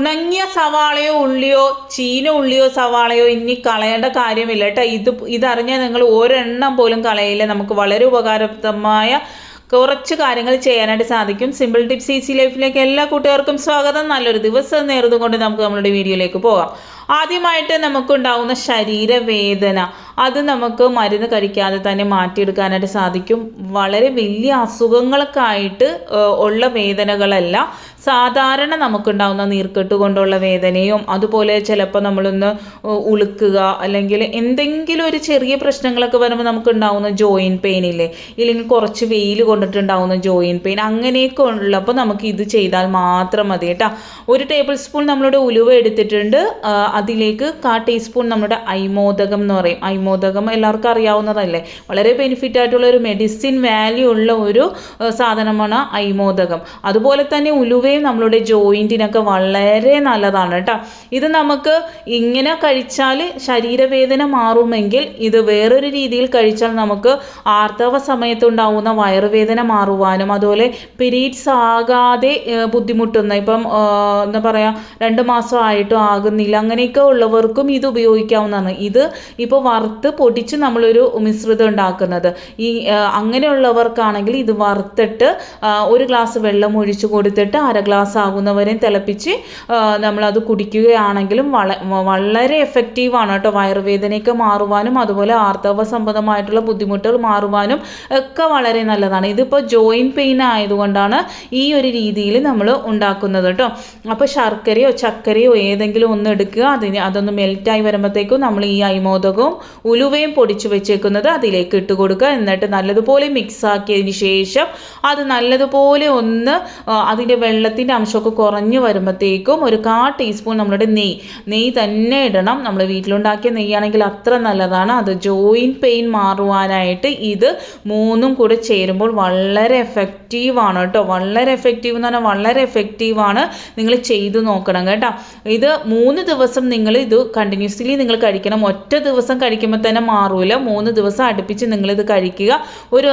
ഉണങ്ങിയ സവാളയോ ഉള്ളിയോ ചീന ഉള്ളിയോ സവാളയോ ഇനി കളയേണ്ട കാര്യമില്ല. കേട്ടോ ഇത് ഇതറിഞ്ഞാൽ നിങ്ങൾ ഒരെണ്ണം പോലും കളയില്ല നമുക്ക് വളരെ ഉപകാരപ്രദമായ കുറച്ച് കാര്യങ്ങൾ ചെയ്യാനായിട്ട് സാധിക്കും. സിമ്പിൾ ടിപ്സ് ഈസി ലൈഫിലേക്ക് എല്ലാ കൂട്ടുകാർക്കും സ്വാഗതം. നല്ലൊരു ദിവസം നേർന്നുകൊണ്ട് നമുക്ക് നമ്മുടെ വീഡിയോയിലേക്ക് പോകാം. ആദ്യമായിട്ട് നമുക്കുണ്ടാവുന്ന ശരീരവേദന. അത് നമുക്ക് മരുന്ന് കഴിക്കാതെ തന്നെ മാറ്റിയെടുക്കാനായിട്ട് സാധിക്കും. വളരെ വലിയ അസുഖങ്ങളൊക്കെ ആയിട്ട് ഉള്ള വേദനകളല്ല. സാധാരണ നമുക്കുണ്ടാവുന്ന നീർക്കെട്ട് കൊണ്ടുള്ള വേദനയും അതുപോലെ ചിലപ്പോൾ നമ്മളൊന്ന് ഉളുക്കുക അല്ലെങ്കിൽ എന്തെങ്കിലും ഒരു ചെറിയ പ്രശ്നങ്ങളൊക്കെ വരുമ്പോൾ നമുക്കുണ്ടാവുന്ന ജോയിൻ പെയിൻ ഇല്ലേ? ഇല്ലെങ്കിൽ കുറച്ച് വെയിൽ കൊണ്ടിട്ടുണ്ടാവുന്ന ജോയിൻ പെയിൻ അങ്ങനെയൊക്കെ ഉള്ളപ്പോൾ നമുക്ക് ഇത് ചെയ്താൽ മാത്രം മതി കേട്ടോ. ഒരു ടേബിൾ സ്പൂൺ നമ്മളുടെ ഉലുവ എടുത്തിട്ടുണ്ട്. അതിലേക്ക് കാ ടീസ്പൂൺ നമ്മുടെ ഐമോദകം എന്ന് പറയും. ഐമോദകം എല്ലാവർക്കും അറിയാവുന്നതല്ലേ? വളരെ ബെനിഫിറ്റ് ആയിട്ടുള്ള ഒരു മെഡിസിൻ വാല്യൂ ഉള്ള ഒരു സാധനമാണ് ഐമോദകം അതുപോലെ തന്നെ ഉലുവയും നമ്മളുടെ ജോയിന്റിനൊക്കെ വളരെ നല്ലതാണ് കേട്ടോ. ഇത് നമുക്ക് ഇങ്ങനെ കഴിച്ചാൽ ശരീരവേദന മാറുമെങ്കിൽ ഇത് വേറൊരു രീതിയിൽ കഴിച്ചാൽ നമുക്ക് ആർത്തവ സമയത്തുണ്ടാവുന്ന വയറുവേദന മാറുവാനും അതുപോലെ പിരീഡ്സ് ആകാതെ ബുദ്ധിമുട്ടുന്ന ഇപ്പം എന്താ പറയുക രണ്ട് മാസം ആയിട്ടും ആകുന്നില്ല. അങ്ങനെയൊക്കെ ഉള്ളവർക്കും ഇത് ഉപയോഗിക്കാവുന്നതാണ്. ഇത് ഇപ്പോൾ വറുത്ത് പൊടിച്ച് നമ്മളൊരു മിശ്രിതം ഉണ്ടാക്കുന്നത്. ഈ അങ്ങനെയുള്ളവർക്കാണെങ്കിൽ ഇത് വറുത്തിട്ട് ഒരു ഗ്ലാസ് വെള്ളം ഒഴിച്ചു കൊടുത്തിട്ട് അര ഗ്ലാസ് ആകുന്നവരെയും തിളപ്പിച്ച് നമ്മളത് കുടിക്കുകയാണെങ്കിലും വള വളരെ എഫക്റ്റീവാണ് കേട്ടോ. വയറുവേദനയൊക്കെ മാറുവാനും അതുപോലെ ആർത്തവ സംബന്ധമായിട്ടുള്ള ബുദ്ധിമുട്ടുകൾ മാറുവാനും ഒക്കെ വളരെ നല്ലതാണ്. ഇതിപ്പോൾ ജോയിൻ പെയിൻ ആയതുകൊണ്ടാണ് ഈ ഒരു രീതിയിൽ നമ്മൾ ഉണ്ടാക്കുന്നത് കേട്ടോ. അപ്പോൾ ശർക്കരയോ ചക്കരയോ ഏതെങ്കിലും ഒന്ന് എടുക്കുക. അതിന് അതൊന്ന് മെൽറ്റായി വരുമ്പോഴത്തേക്കും നമ്മൾ ഈ അയ്മോദകവും ഉലുവയും പൊടിച്ചു വെച്ചേക്കുന്നത് അതിലേക്ക് ഇട്ട് കൊടുക്കുക. എന്നിട്ട് നല്ലതുപോലെ മിക്സ് ആക്കിയതിന് ശേഷം അത് നല്ലതുപോലെ ഒന്ന് അതിന്റെ വെള്ളത്തിന്റെ അംശമൊക്കെ കുറഞ്ഞു വരുമ്പോഴത്തേക്കും ഒരു കാ ടീസ്പൂൺ നമ്മളുടെ നെയ്യ് നെയ്യ് തന്നെ ഇടണം. നമ്മൾ വീട്ടിലുണ്ടാക്കിയ നെയ്യാണെങ്കിൽ അത്ര നല്ലതാണ്. അത് ജോയിൻ പെയിൻ മാറുവാനായിട്ട് ഇത് മൂന്നും കൂടെ ചേരുമ്പോൾ വളരെ എഫക്റ്റീവാണ് കേട്ടോ. വളരെ എഫക്റ്റീവ് എന്ന് പറഞ്ഞാൽ വളരെ എഫക്റ്റീവാണ് നിങ്ങൾ ചെയ്തു നോക്കണം കേട്ടോ. ഇത് മൂന്ന് ദിവസം നിങ്ങൾ ഇത് കണ്ടിന്യൂസ്ലി നിങ്ങൾ കഴിക്കണം. ഒറ്റ ദിവസം കഴിക്കുമ്പോൾ തന്നെ മാറൂല. മൂന്ന് ദിവസം അടുപ്പിച്ച് നിങ്ങളിത് കഴിക്കുക. ഒരു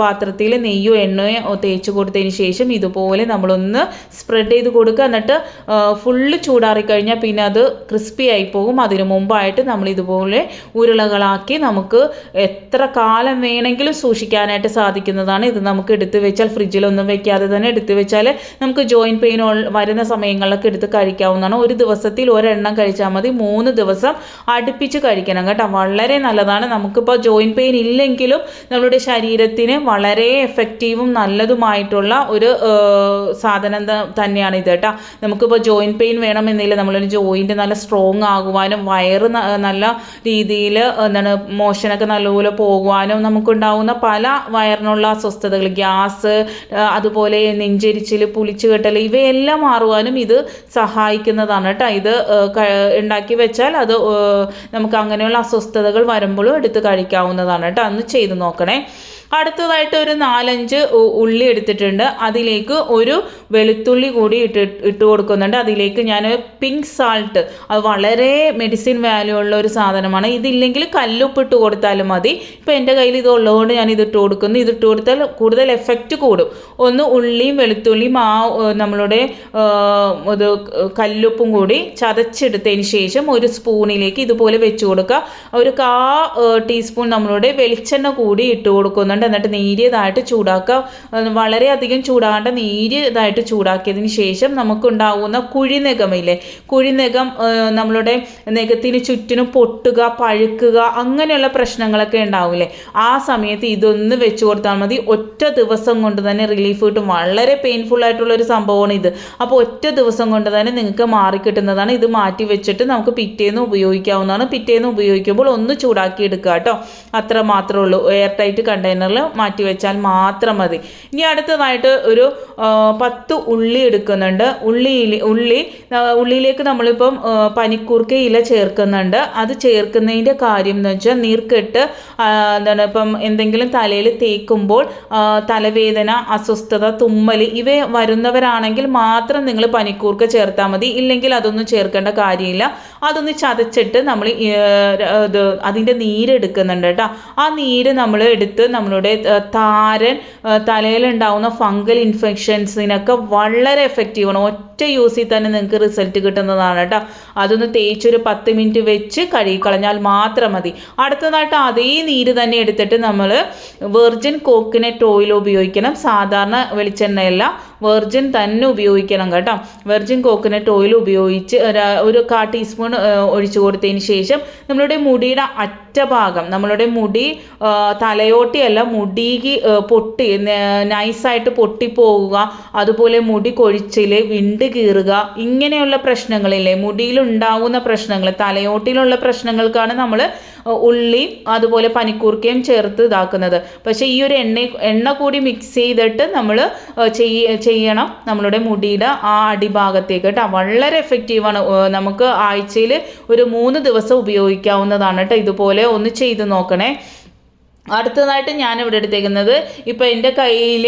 പാത്രത്തിൽ നെയ്യോ എണ്ണയോ തേച്ച് കൊടുത്തതിന് ശേഷം ഇതുപോലെ നമ്മളൊന്ന് സ്പ്രെഡ് ചെയ്ത് കൊടുക്കുക. എന്നിട്ട് ഫുള്ള് ചൂടാറിക്കഴിഞ്ഞാൽ പിന്നെ അത് ക്രിസ്പി ആയി പോകും. അതിനു മുമ്പായിട്ട് നമ്മൾ ഇതുപോലെ ഉരുളകളാക്കി നമുക്ക് എത്ര കാലം വേണമെങ്കിലും സൂക്ഷിക്കാനായിട്ട് സാധിക്കുന്നതാണ്. ഇത് നമുക്ക് എടുത്ത് വെച്ചാൽ ഫ്രിഡ്ജിലൊന്നും വെക്കാതെ തന്നെ എടുത്ത് വെച്ചാൽ നമുക്ക് ജോയിൻ പെയിൻ വരുന്ന സമയങ്ങളിലൊക്കെ എടുത്ത് കഴിക്കാവുന്നതാണ്. ഒരു ദിവസത്തിൽ ഒരെണ്ണം കഴിച്ചാൽ മതി. മൂന്ന് ദിവസം അടുപ്പിച്ച് കഴിക്കണം കേട്ടോ. വളരെ നല്ലതാണ്. നമുക്കിപ്പോൾ ജോയിൻ പെയിൻ ഇല്ലെങ്കിലും നമ്മുടെ ശരീരത്തിന് വളരെ എഫക്റ്റീവും നല്ലതുമായിട്ടുള്ള ഒരു സാധനം തന്നെയാണ് ഇത് കേട്ടോ. നമുക്കിപ്പോൾ ജോയിൻ പെയിൻ വേണമെന്നില്ല. നമ്മളൊരു ജോയിന്റ് നല്ല സ്ട്രോങ് ആകുവാനും വയറ് നല്ല രീതിയിൽ എന്താണ് മോഷനൊക്കെ നല്ലപോലെ പോകുവാനും നമുക്കുണ്ടാവുന്ന പല വയറിനുള്ള അസ്വസ്ഥതകൾ ഗ്യാസ് അതുപോലെ നെഞ്ചരിച്ചിൽ പുളിച്ചു കെട്ടൽ ഇവയെല്ലാം മാറുവാനും ഇത് സഹായിക്കുന്നതാണ് കേട്ടോ. ഇത് ഉണ്ടാക്കി വെച്ചാൽ അത് നമുക്ക് അങ്ങനെയുള്ള അസ്വസ്ഥതകൾ വരുമ്പോഴും എടുത്ത് കഴിക്കാവുന്നതാണ് കേട്ടോ. അന്ന് ചെയ്ത് നോക്കണേ. അടുത്തതായിട്ട് ഒരു നാലഞ്ച് ഉള്ളി എടുത്തിട്ടുണ്ട്. അതിലേക്ക് ഒരു വെളുത്തുള്ളി കൂടി ഇട്ട് ഇട്ട് കൊടുക്കുന്നുണ്ട്. അതിലേക്ക് ഞാൻ പിങ്ക് സാൾട്ട് അത് വളരെ മെഡിസിൻ വാല്യൂ ഉള്ള ഒരു സാധനമാണ്. ഇതില്ലെങ്കിൽ കല്ലുപ്പ് ഇട്ട് കൊടുത്താലും മതി. ഇപ്പോൾ എന്റെ കയ്യിൽ ഇത് ഉള്ളതുകൊണ്ട് ഞാൻ ഇതിട്ട് കൊടുക്കുന്നു. ഇതിട്ട് കൊടുത്താൽ കൂടുതൽ എഫക്റ്റ് കൂടും. ഒന്ന് ഉള്ളിയും വെളുത്തുള്ളിയും ആ നമ്മളുടെ ഇത് കല്ലുപ്പും കൂടി ചതച്ചെടുത്തതിന് ശേഷം ഒരു സ്പൂണിലേക്ക് ഇതുപോലെ വെച്ച് കൊടുക്കുക. ഒരു കാ ടീസ്പൂൺ നമ്മളുടെ വെളിച്ചെണ്ണ കൂടി ഇട്ട് കൊടുക്കുന്നുണ്ട്. എന്നിട്ട് നേരിയതായിട്ട് ചൂടാക്കുക വളരെയധികം ചൂടാകേണ്ട നേരിയതായിട്ട് ചൂടാക്കിയതിന് ശേഷം നമുക്കുണ്ടാവുന്ന കുഴിനഖമില്ലേ കുഴിനഖം ഏഹ്, നമ്മളുടെ നഖത്തിന് ചുറ്റിനും പൊട്ടുക പഴുക്കുക അങ്ങനെയുള്ള പ്രശ്നങ്ങളൊക്കെ ഉണ്ടാവില്ലേ? ആ സമയത്ത് ഇതൊന്ന് വെച്ച് കൊടുത്താൽ മതി. ഒറ്റ ദിവസം കൊണ്ട് തന്നെ റിലീഫ് കിട്ടും. വളരെ പെയിൻഫുൾ ആയിട്ടുള്ള ഒരു സംഭവമാണ് ഇത്. അപ്പോൾ ഒറ്റ ദിവസം കൊണ്ട് തന്നെ നിങ്ങൾക്ക് മാറിക്കിട്ടുന്നതാണ്. ഇത് മാറ്റി വെച്ചിട്ട് നമുക്ക് പിറ്റേന്ന് ഉപയോഗിക്കാവുന്നതാണ്. പിറ്റേന്ന് ഉപയോഗിക്കുമ്പോൾ ഒന്ന് ചൂടാക്കി എടുക്കുക കേട്ടോ. അത്ര മാത്രമേ ഉള്ളൂ. എയർ ടൈറ്റ് കണ്ടെയ്നറിൽ മാറ്റി വെച്ചാൽ മാത്രം മതി. ഇനി അടുത്തതായിട്ട് ഒരു പത്ത് ഉള്ളി എടുക്കുന്നുണ്ട്. ഉള്ളിയിൽ ഉള്ളി ഉള്ളിയിലേക്ക് നമ്മളിപ്പം പനിക്കൂർക്ക ഇല ചേർക്കുന്നുണ്ട്. അത് ചേർക്കുന്നതിന്റെ കാര്യം എന്ന് വെച്ചാൽ നീർക്കെട്ട് എന്താണ് ഇപ്പം എന്തെങ്കിലും തലയിൽ തേക്കുമ്പോൾ തലവേദന അസ്വസ്ഥത തുമ്മൽ ഇവ വരുന്നവരാണെങ്കിൽ മാത്രം നിങ്ങൾ പനിക്കൂർക്ക ചേർത്താൽ മതി. ഇല്ലെങ്കിൽ അതൊന്നും ചേർക്കേണ്ട കാര്യമില്ല. അതൊന്ന് ചതച്ചിട്ട് നമ്മൾ ഇത് അതിന്റെ നീരെടുക്കുന്നുണ്ട് കേട്ടോ. ആ നീര് നമ്മൾ എടുത്ത് നമ്മളുടെ നമ്മളുടെ ഏഹ്, താരൻ തലയിലുണ്ടാവുന്ന ഫംഗൽ ഇൻഫെക്ഷൻസിനൊക്കെ വളരെ എഫക്റ്റീവാണ് ഒറ്റ യൂസിൽ തന്നെ നിങ്ങൾക്ക് റിസൾട്ട് കിട്ടുന്നതാണ് കേട്ടോ അതൊന്ന് തേച്ചൊരു പത്ത് മിനിറ്റ് വെച്ച് കഴുകിക്കളഞ്ഞാൽ മാത്രം മതി. അടുത്തതായിട്ട് അതേ നീര് തന്നെ എടുത്തിട്ട് നമ്മൾ വെർജിൻ കോക്കനട്ട് ഓയിൽ ഉപയോഗിക്കണം. സാധാരണ വെളിച്ചെണ്ണയല്ല വെർജിൻ തന്നെ ഉപയോഗിക്കണം കേട്ടോ. വെർജിൻ കോക്കനട്ട് ഓയിൽ ഉപയോഗിച്ച് ഒരു- കാ ടീസ്പൂൺ ഒഴിച്ചു കൊടുത്തതിന് ശേഷം നമ്മളുടെ മുടിയുടെ അറ്റഭാഗം നമ്മളുടെ മുടി തലയോട്ടിയല്ല മുടിക്ക് പൊട്ടി നൈസായിട്ട് പൊട്ടിപ്പോവുക അതുപോലെ മുടി കൊഴിച്ചിൽ വിണ്ട് കീറുക ഇങ്ങനെയുള്ള പ്രശ്നങ്ങളില്ലേ? മുടിയിലുണ്ടാവുന്ന പ്രശ്നങ്ങൾ തലയോട്ടിലുള്ള പ്രശ്നങ്ങൾക്കാണ് നമ്മൾ ഉള്ളി അതുപോലെ പനിക്കൂർക്കയും ചേർത്ത് ഇതാക്കുന്നത്. പക്ഷേ ഈ ഒരു എണ്ണ എണ്ണ കൂടി മിക്സ് ചെയ്തിട്ട് നമ്മൾ ചെയ്യ ചെയ്യണം നമ്മളുടെ മുടിയുടെ ആ അടിഭാഗത്തേക്ക് കേട്ടോ. വളരെ എഫക്റ്റീവാണ് നമുക്ക് ആഴ്ചയിൽ ഒരു മൂന്ന് ദിവസം ഉപയോഗിക്കാവുന്നതാണ് കേട്ടോ. ഇതുപോലെ ഒന്ന് ചെയ്ത് നോക്കണേ. അടുത്തതായിട്ട് ഞാൻ ഇവിടെ എടുത്തേക്കുന്നത് ഇപ്പം എന്റെ കയ്യിൽ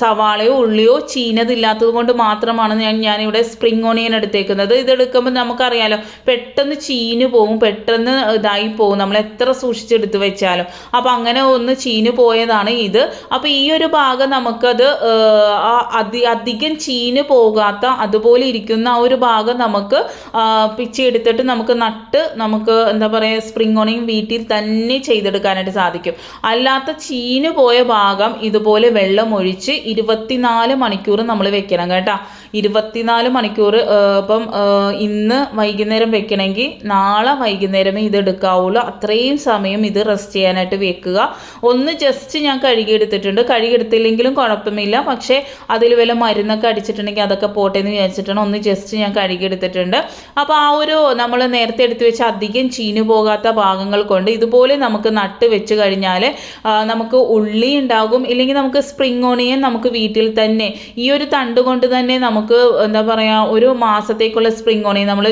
സവാളയോ ഉള്ളിയോ ചീനതില്ലാത്തത് കൊണ്ട് മാത്രമാണ് ഞാൻ ഞാനിവിടെ സ്പ്രിങ് ഓണിയൻ എടുത്തേക്കുന്നത്. ഇതെടുക്കുമ്പോൾ നമുക്കറിയാലോ പെട്ടെന്ന് ചീന് പോകും പെട്ടെന്ന് ഇതായി പോകും നമ്മൾ എത്ര സൂക്ഷിച്ചെടുത്ത് വെച്ചാലും. അപ്പം അങ്ങനെ ഒന്ന് ചീന് പോയതാണ് ഇത്. അപ്പം ഈ ഒരു ഭാഗം നമുക്കത് അധികം ചീന് പോകാത്ത അതുപോലെ ഇരിക്കുന്ന ആ ഒരു ഭാഗം നമുക്ക് പിച്ചി എടുത്തിട്ട് നമുക്ക് നട്ട് നമുക്ക് എന്താ പറയുക സ്പ്രിങ് ഓണിയൻ വീട്ടിൽ തന്നെ ചെയ്തെടുക്കാനായിട്ട് സാധിക്കും. അല്ലാത്ത ചീന് പോയ ഭാഗം ഇതുപോലെ വെള്ളം ഒഴിച്ച് ഇരുപത്തിനാല് മണിക്കൂർ നമ്മൾ വെക്കണം കേട്ടോ. ഇരുപത്തിനാല് മണിക്കൂർ ഇപ്പം ഇന്ന് വൈകുന്നേരം വെക്കണമെങ്കിൽ നാളെ വൈകുന്നേരമേ ഇത് എടുക്കാവുള്ളൂ. അത്രയും സമയം ഇത് റെസ്റ്റ് ചെയ്യാനായിട്ട് വെക്കുക. ഒന്ന് ജസ്റ്റ് ഞാൻ കഴുകിയെടുത്തിട്ടുണ്ട്. കഴുകിയെടുത്തില്ലെങ്കിലും കുഴപ്പമില്ല. പക്ഷേ അതിൽ വല്ല മരുന്നൊക്കെ അടിച്ചിട്ടുണ്ടെങ്കിൽ അതൊക്കെ പോട്ടെ എന്ന് വിചാരിച്ചിട്ടാണ് ഒന്ന് ജസ്റ്റ് ഞാൻ കഴുകിയെടുത്തിട്ടുണ്ട്. അപ്പോൾ ആ ഒരു നമ്മൾ നേരത്തെ എടുത്തു വെച്ച അധികം ചീഞ്ഞു പോകാത്ത ഭാഗങ്ങൾ കൊണ്ട് ഇതുപോലെ നമുക്ക് നട്ട് വെച്ച് കഴിഞ്ഞാൽ നമുക്ക് ഉള്ളി ഉണ്ടാകും. ഇല്ലെങ്കിൽ നമുക്ക് സ്പ്രിംഗ് ഓണിയൻ നമുക്ക് വീട്ടിൽ തന്നെ ഈ ഒരു തണ്ട് കൊണ്ട് തന്നെ നമുക്ക് എന്താ പറയുക ഒരു മാസത്തേക്കുള്ള സ്പ്രിംഗ് ഓണി നമ്മൾ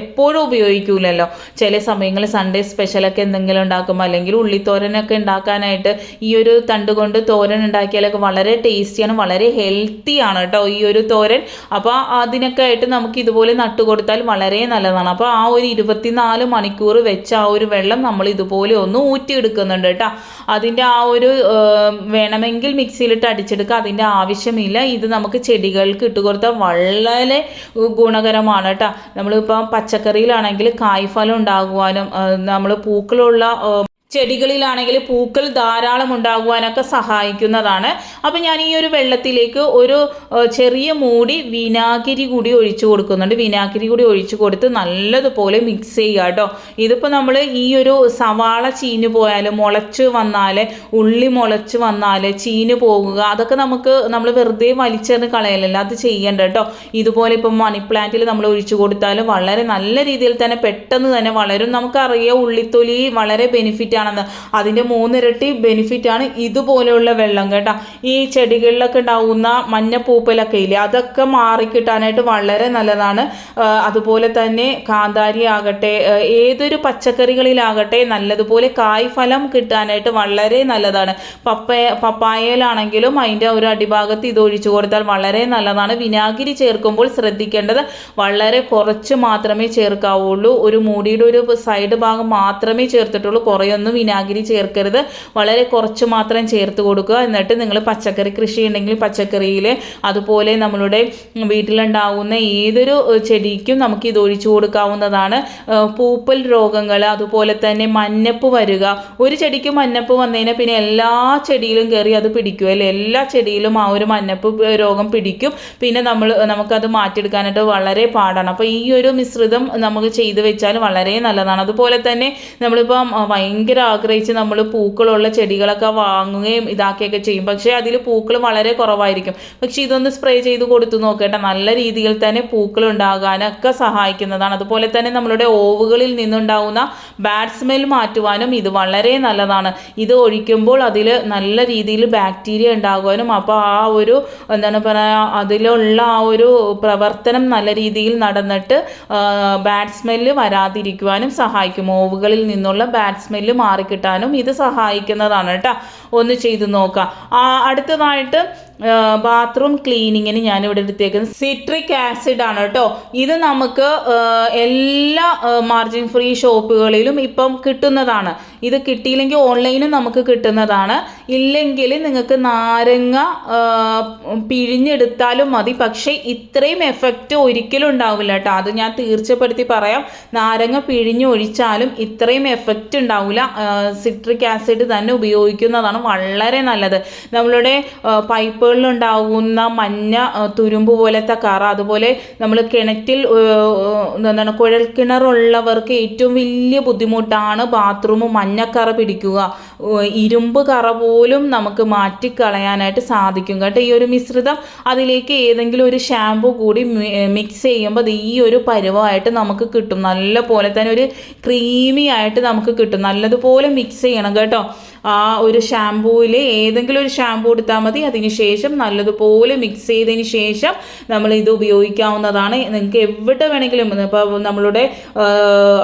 എപ്പോഴും ഉപയോഗിക്കൂലല്ലോ. ചില സമയങ്ങളിൽ സൺഡേ സ്പെഷ്യലൊക്കെ എന്തെങ്കിലും ഉണ്ടാക്കുമ്പോൾ അല്ലെങ്കിൽ ഉള്ളിത്തോരനൊക്കെ ഉണ്ടാക്കാനായിട്ട് ഈ ഒരു തണ്ട് കൊണ്ട് തോരൻ ഉണ്ടാക്കിയാലൊക്കെ വളരെ ടേസ്റ്റിയാണ് വളരെ ഹെൽത്തിയാണ് കേട്ടോ ഈ ഒരു തോരൻ. അപ്പോൾ അതിനൊക്കെ ആയിട്ട് നമുക്ക് ഇതുപോലെ നട്ട് കൊടുത്താൽ വളരെ നല്ലതാണ്. അപ്പോൾ ആ ഒരു ഇരുപത്തിനാല് മണിക്കൂർ വെച്ച ആ ഒരു വെള്ളം നമ്മൾ ഇതുപോലെ ഒന്ന് ഊറ്റിയെടുക്കുന്നുണ്ട് കേട്ടോ. അതിന്റെ ആ ഒരു വേണമെങ്കിൽ മിക്സിയിലിട്ട് അടിച്ചെടുക്കുക അതിന്റെ ആവശ്യമില്ല. ഇത് നമുക്ക് ചെടികൾക്ക് ഇട്ട് കൊടുത്താൽ വളരെ ഗുണകരമാണ് കേട്ടോ. നമ്മളിപ്പോൾ പച്ചക്കറിയിലാണെങ്കിൽ കായ്ഫലം ഉണ്ടാകുവാനും നമ്മൾ പൂക്കളുള്ള ചെടികളിലാണെങ്കിൽ പൂക്കൾ ധാരാളം ഉണ്ടാകുവാനൊക്കെ സഹായിക്കുന്നതാണ്. അപ്പം ഞാൻ ഈ ഒരു വെള്ളത്തിലേക്ക് ഒരു ചെറിയ മൂടി വിനാഗിരി കൂടി ഒഴിച്ചു കൊടുക്കുന്നുണ്ട്. വിനാഗിരി കൂടി ഒഴിച്ചു കൊടുത്ത് നല്ലതുപോലെ മിക്സ് ചെയ്യുക കേട്ടോ. ഇതിപ്പോൾ നമ്മൾ ഈ ഒരു സവാള ചീഞ്ഞു പോയാൽ മുളച്ച് വന്നാൽ ഉള്ളി മുളച്ച് വന്നാൽ ചീഞ്ഞു പോകുക അതൊക്കെ നമുക്ക് നമ്മൾ വെറുതെ വലിച്ചെറിഞ്ഞ് കളയലല്ല അത് ചെയ്യേണ്ട കേട്ടോ. ഇതുപോലെ ഇപ്പം മണി പ്ലാന്റിൽ നമ്മൾ ഒഴിച്ചു കൊടുത്താൽ വളരെ നല്ല രീതിയിൽ തന്നെ പെട്ടെന്ന് തന്നെ വളരും. നമുക്കറിയാം ഉള്ളിത്തൊലി വളരെ ബെനിഫിറ്റ് ആണെന്ന് അതിന്റെ മൂന്നിരട്ടി ബെനിഫിറ്റ് ആണ് ഇതുപോലെയുള്ള വെള്ളം കേട്ടോ. ഈ ചെടികളിലൊക്കെ ഉണ്ടാവുന്ന മഞ്ഞപ്പൂപ്പലൊക്കെ ഇല്ലേ അതൊക്കെ മാറിക്കിട്ടാനായിട്ട് വളരെ നല്ലതാണ്. അതുപോലെ തന്നെ കാന്താരി ആകട്ടെ ഏതൊരു പച്ചക്കറികളിലാകട്ടെ നല്ലതുപോലെ കായ് ഫലം കിട്ടാനായിട്ട് വളരെ നല്ലതാണ്. പപ്പയ പപ്പായയിലാണെങ്കിലും അതിന്റെ ഒരു അടിഭാഗത്ത് ഇത് ഒഴിച്ചു കൊടുത്താൽ വളരെ നല്ലതാണ്. വിനാഗിരി ചേർക്കുമ്പോൾ ശ്രദ്ധിക്കേണ്ടത് വളരെ കുറച്ച് മാത്രമേ ചേർക്കാവുള്ളൂ. ഒരു മൂടിയുടെ ഒരു സൈഡ് ഭാഗം മാത്രമേ ചേർത്തിട്ടുള്ളൂ. കുറേയൊന്നും വിനാഗിരി ചേർക്കരുത്. വളരെ കുറച്ച് മാത്രം ചേർത്ത് കൊടുക്കുക. എന്നിട്ട് നിങ്ങൾ പച്ചക്കറി കൃഷി ഉണ്ടെങ്കിൽ പച്ചക്കറിയിൽ അതുപോലെ നമ്മളുടെ വീട്ടിലുണ്ടാവുന്ന ഏതൊരു ചെടിക്കും നമുക്ക് ഇത് ഒഴിച്ചു കൊടുക്കാവുന്നതാണ്. പൂപ്പൽ രോഗങ്ങൾ അതുപോലെ തന്നെ മഞ്ഞപ്പ് വരിക. ഒരു ചെടിക്ക് മഞ്ഞപ്പ് വന്നതിന് പിന്നെ എല്ലാ ചെടിയിലും കയറി അത് പിടിക്കും അല്ലേ? എല്ലാ ചെടിയിലും ആ ഒരു മഞ്ഞപ്പ് രോഗം പിടിക്കും. പിന്നെ നമ്മൾ നമുക്കത് മാറ്റിയെടുക്കാനായിട്ട് വളരെ പാടാണ്. അപ്പോൾ ഈ ഒരു മിശ്രിതം നമുക്ക് ചെയ്തു വെച്ചാൽ വളരെ നല്ലതാണ്. അതുപോലെ തന്നെ നമ്മളിപ്പം ആ, ഭയങ്കര ആഗ്രഹിച്ച് നമ്മൾ പൂക്കളുള്ള ചെടികളൊക്കെ വാങ്ങുകയും ഇതാക്കുകയൊക്കെ ചെയ്യും. പക്ഷേ അതിൽ പൂക്കൾ വളരെ കുറവായിരിക്കും. പക്ഷേ ഇതൊന്ന് സ്പ്രേ ചെയ്ത് കൊടുത്തു നോക്കേണ്ട നല്ല രീതിയിൽ തന്നെ പൂക്കൾ ഉണ്ടാകാനൊക്കെ സഹായിക്കുന്നതാണ്. അതുപോലെ തന്നെ നമ്മളുടെ ഓവുകളിൽ നിന്നുണ്ടാകുന്ന ബാഡ് സ്മെൽ മാറ്റുവാനും ഇത് വളരെ നല്ലതാണ്. ഇത് ഒഴിക്കുമ്പോൾ അതിൽ നല്ല രീതിയിൽ ബാക്ടീരിയ ഉണ്ടാകുവാനും അപ്പോൾ ആ ഒരു എന്താണ് പറയുക അതിലുള്ള ആ ഒരു പ്രവർത്തനം നല്ല രീതിയിൽ നടന്നിട്ട് ബാഡ് സ്മെല്ല് വരാതിരിക്കുവാനും സഹായിക്കും. ഓവുകളിൽ നിന്നുള്ള ബാഡ് സ്മെല്ല് മാറിക്കിട്ടാനും ഇത് സഹായിക്കുന്നതാണ് കേട്ടോ. ഒന്ന് ചെയ്തു നോക്കുക അടുത്തതായിട്ട് ബാത്റൂം ക്ലീനിങ്ങിന് ഞാനിവിടെ എടുത്തേക്കുന്നത്. സിട്രിക് ആസിഡ് ആണ് കേട്ടോ. ഇത് നമുക്ക് എല്ലാ മാർജിൻ ഫ്രീ ഷോപ്പുകളിലും ഇപ്പം കിട്ടുന്നതാണ്. ഇത് കിട്ടിയില്ലെങ്കിൽ ഓൺലൈനും നമുക്ക് കിട്ടുന്നതാണ്. ഇല്ലെങ്കിൽ നിങ്ങൾക്ക് നാരങ്ങ പിഴിഞ്ഞെടുത്താലും മതി. പക്ഷേ ഇത്രയും എഫക്റ്റ് ഒരിക്കലും ഉണ്ടാവില്ല കേട്ടോ. അത് ഞാൻ തീർച്ചപ്പെടുത്തി പറയാം. നാരങ്ങ പിഴിഞ്ഞൊഴിച്ചാലും ഇത്രയും എഫക്റ്റ് ഉണ്ടാവില്ല. സിട്രിക് ആസിഡ് തന്നെ ഉപയോഗിക്കുന്നതാണ് വളരെ നല്ലത്. നമ്മളുടെ ആ, പൈപ്പുകളിലുണ്ടാകുന്ന മഞ്ഞ തുരുമ്പ് പോലത്തെ കറ അതുപോലെ നമ്മൾ കിണറ്റിൽ എന്താണ് കുഴൽ കിണറുള്ളവർക്ക് ഏറ്റവും വലിയ ബുദ്ധിമുട്ടാണ് ബാത്റൂം മഞ്ഞക്കറ പിടിക്കുക. ഇരുമ്പ് കറ പോലും നമുക്ക് മാറ്റിക്കളയാനായിട്ട് സാധിക്കും കേട്ടോ. ഈ ഒരു മിശ്രിതം അതിലേക്ക് ഏതെങ്കിലും ഒരു ഷാമ്പു കൂടി മിക്സ് ചെയ്യുമ്പോൾ ഈ ഒരു പരുവമായിട്ട് നമുക്ക് കിട്ടും. നല്ല പോലെ തന്നെ ഒരു ക്രീമി ആയിട്ട് നമുക്ക് കിട്ടും. നല്ലതുപോലെ മിക്സ് ചെയ്യണം കേട്ടോ. ആ ഒരു ഷാമ്പൂവിൽ ഏതെങ്കിലും ഒരു ഷാമ്പൂ എടുത്താൽ മതി. അതിന് ശേഷം നല്ലതുപോലെ മിക്സ് ചെയ്തതിന് ശേഷം നമ്മൾ ഇത് ഉപയോഗിക്കാവുന്നതാണ്. നിങ്ങൾക്ക് എവിടെ വേണമെങ്കിലും ഇപ്പോൾ നമ്മളുടെ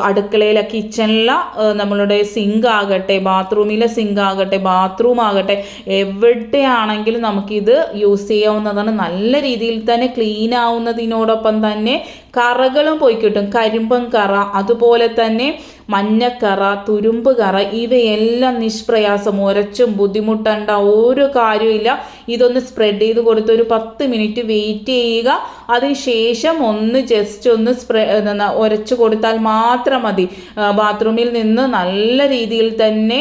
അടുക്കളയിലെ കിച്ചണിലെ നമ്മളുടെ സിങ്ക് ആകട്ടെ ബാത്റൂമിലെ സിങ്ക് ആകട്ടെ ബാത്റൂം ആകട്ടെ എവിടെയാണെങ്കിലും നമുക്കിത് യൂസ് ചെയ്യാവുന്നതാണ്. നല്ല രീതിയിൽ തന്നെ ക്ലീൻ ആവുന്നതിനോടൊപ്പം തന്നെ കറകളും പോയി കിട്ടും. കരിമ്പൻ കറ അതുപോലെ തന്നെ മഞ്ഞക്കറ തുരുമ്പ് കറ ഇവയെല്ലാം നിഷ്പ്രയാസം ഉരച്ചും ബുദ്ധിമുട്ടേണ്ട ഒരു കാര്യമില്ല ഇതൊന്ന് സ്പ്രെഡ് ചെയ്ത് കൊടുത്ത് ഒരു പത്ത് മിനിറ്റ് വെയിറ്റ് ചെയ്യുക. അതിനുശേഷം ഒന്ന് ജസ്റ്റ് ഒന്ന് സ്പ്രെ ഉരച്ചു കൊടുത്താൽ മാത്രം മതി. ബാത്റൂമിൽ നിന്ന് നല്ല രീതിയിൽ തന്നെ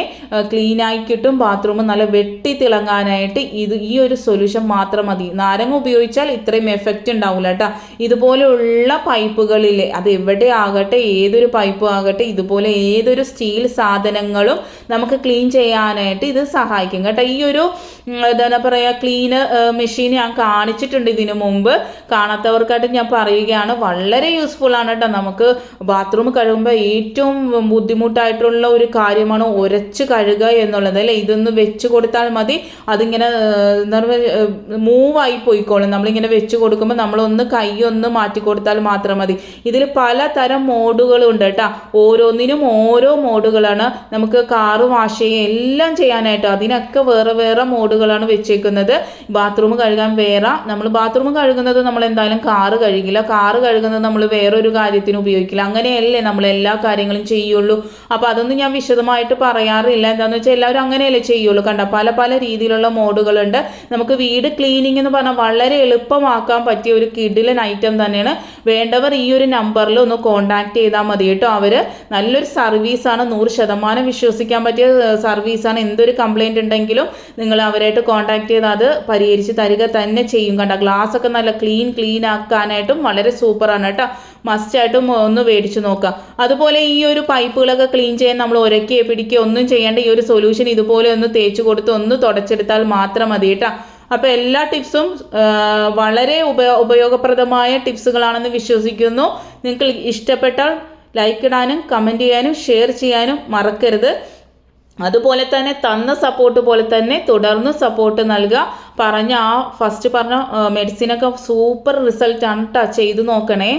ക്ലീനായി കിട്ടും. ബാത്റൂം നല്ല വെട്ടി തിളങ്ങാനായിട്ട് ഇത് ഈ ഒരു സൊല്യൂഷൻ മാത്രം മതി. നാരങ്ങ ഉപയോഗിച്ചാൽ ഇത്രയും എഫക്റ്റ് ഉണ്ടാവില്ല കേട്ടോ ഇതുപോലെയുള്ള പൈപ്പുകളിൽ അത് എവിടെ ആകട്ടെ ഏതൊരു പൈപ്പ് ആകട്ടെ ഇതുപോലെ ഏതൊരു സ്റ്റീൽ സാധനങ്ങളും നമുക്ക് ക്ലീൻ ചെയ്യാനായിട്ട് ഇത് സഹായിക്കും. കേട്ടോ ഈ ഒരു എന്താ പറയുക ക്ലീന് മെഷീൻ ഞാൻ കാണിച്ചിട്ടുണ്ട് ഇതിനു മുമ്പ്. കാണാത്തവർക്കായിട്ട് ഞാൻ പറയുകയാണ് വളരെ യൂസ്ഫുൾ ആണ് കേട്ടോ. നമുക്ക് ബാത്റൂം കഴുകുമ്പോൾ ഏറ്റവും ബുദ്ധിമുട്ടായിട്ടുള്ള ഒരു കാര്യമാണ് ഉരച്ച് കഴുകുക എന്നുള്ളത്. അല്ലേ? ഇതൊന്ന് വെച്ച് കൊടുത്താൽ മതി. അതിങ്ങനെ എന്താ പറയുക മൂവായി പോയിക്കോളും. നമ്മളിങ്ങനെ വെച്ച് കൊടുക്കുമ്പോൾ നമ്മളൊന്ന് കൈ ഒന്ന് മാറ്റി കൊടുത്താൽ മാത്രം മതി. ഇതിൽ പലതരം മോഡുകളുണ്ട് കേട്ടോ. ഓരോന്നിനും ഓരോ മോഡുകളാണ് നമുക്ക് കാറ് വാഷ് ചെയ്യുക എല്ലാം ചെയ്യാനായിട്ട്. അതിനൊക്കെ വേറെ വേറെ മോഡുകളാണ് വെച്ചേക്കുന്നത്. ബാത്റൂം കഴുകാൻ വേറെ. നമ്മൾ ബാത്റൂം കഴുകുന്നത് നമ്മൾ എന്തായാലും കാറ് കഴുകില്ല. കാറ് കഴുകുന്നത് നമ്മൾ വേറൊരു കാര്യത്തിന് ഉപയോഗിക്കില്ല. അങ്ങനെയല്ലേ നമ്മൾ എല്ലാ കാര്യങ്ങളും ചെയ്യുള്ളൂ. അപ്പോൾ അതൊന്നും ഞാൻ വിശദമായിട്ട് പറയാറില്ല. എന്താണെന്ന് വെച്ചാൽ എല്ലാവരും അങ്ങനെയല്ലേ ചെയ്യുള്ളൂ. കണ്ട? പല പല രീതിയിലുള്ള മോഡുകളുണ്ട്. നമുക്ക് വീട് ക്ലീനിങ് എന്ന് പറഞ്ഞാൽ വളരെ എളുപ്പമാക്കാൻ പറ്റിയ ഒരു കിഡിലൻ ഐറ്റം തന്നെയാണ്. വേണ്ടവർ ഈ ഒരു നമ്പറിൽ ഒന്ന് കോൺടാക്ട് ചെയ്താൽ മതി കേട്ടോ. അവർ നല്ലൊരു സർവീസാണ് നൂറ് ശതമാനം വിശ്വസിക്കാൻ പറ്റിയ സർവീസാണ് എന്തൊരു കംപ്ലൈന്റ് ഉണ്ടെങ്കിലും നിങ്ങൾ അവരായിട്ട് കോൺടാക്ട് ചെയ്ത് അത് പരിഹരിച്ച് തരിക തന്നെ ചെയ്യും കണ്ട. ഗ്ലാസ് ഒക്കെ നല്ല ക്ലീൻ ക്ലീൻ ആക്കാനായിട്ടും വളരെ സൂപ്പറാണ് കേട്ടോ. മസ്റ്റായിട്ടും ഒന്ന് മേടിച്ച് നോക്കുക. അതുപോലെ ഈ ഒരു പൈപ്പുകളൊക്കെ ക്ലീൻ ചെയ്യാൻ നമ്മൾ ഉരക്കുകയോ പിടിക്കുകയോ ഒന്നും ചെയ്യേണ്ട ഈ ഒരു സൊല്യൂഷൻ ഇതുപോലെ ഒന്ന് തേച്ച് കൊടുത്ത് ഒന്ന് തുടച്ചെടുത്താൽ മാത്രം മതി കേട്ടോ. അപ്പോൾ എല്ലാ ടിപ്സും വളരെ ഉപയോ ഉപയോഗപ്രദമായ ടിപ്സുകളാണെന്ന് വിശ്വസിക്കുന്നു. നിങ്ങൾക്ക് ഇഷ്ടപ്പെട്ടാൽ ലൈക്ക് ഇടാനും കമന്റ് ചെയ്യാനും ഷെയർ ചെയ്യാനും മറക്കരുത്. അതുപോലെ തന്നെ തന്ന സപ്പോർട്ട് പോലെ തന്നെ തുടർന്ന് സപ്പോർട്ട് നൽകുക. പറഞ്ഞ ആ ഫസ്റ്റ് പറഞ്ഞ മെഡിസിനൊക്കെ സൂപ്പർ റിസൾട്ടാണ് ചെയ്തു നോക്കണേ.